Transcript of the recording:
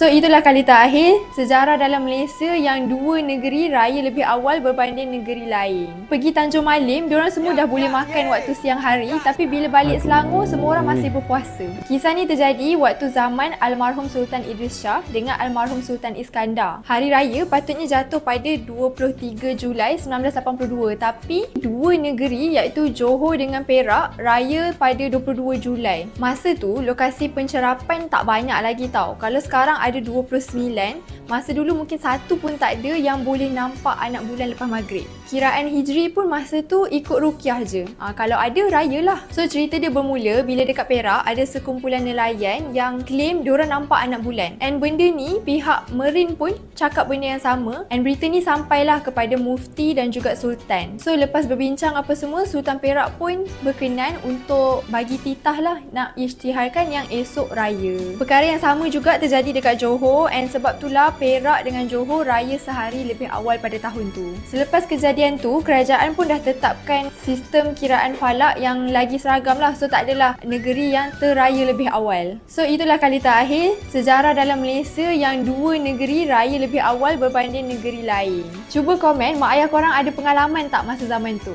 So itulah kali terakhir sejarah dalam Malaysia yang dua negeri raya lebih awal berbanding negeri lain. Pergi Tanjung Malim, diorang semua dah boleh makan waktu siang hari tapi bila balik Selangor semua orang masih berpuasa. Kisah ni terjadi waktu zaman almarhum Sultan Idris Shah dengan almarhum Sultan Iskandar. Hari raya patutnya jatuh pada 23 Julai 1982 tapi dua negeri iaitu Johor dengan Perak raya pada 22 Julai. Masa tu lokasi pencerapan tak banyak lagi tau. Kalau sekarang ada 29, masa dulu mungkin satu pun tak ada yang boleh nampak anak bulan lepas maghrib. Kiraan Hijri pun masa tu ikut rukiah je. Ha, kalau ada, raya lah. So cerita dia bermula bila dekat Perak ada sekumpulan nelayan yang claim diorang nampak anak bulan. And benda ni pihak Merin pun cakap benda yang sama and berita ni sampailah kepada Mufti dan juga Sultan. So lepas berbincang apa semua, Sultan Perak pun berkenan untuk bagi titah lah nak isytiharkan yang esok raya. Perkara yang sama juga terjadi dekat Johor and sebab itulah Perak dengan Johor raya sehari lebih awal pada tahun tu. Selepas kejadian tu, kerajaan pun dah tetapkan sistem kiraan falak yang lagi seragam lah. So tak adalah negeri yang terraya lebih awal. So itulah kali terakhir sejarah dalam Malaysia yang dua negeri raya lebih awal berbanding negeri lain. Cuba komen mak ayah korang ada pengalaman tak masa zaman tu?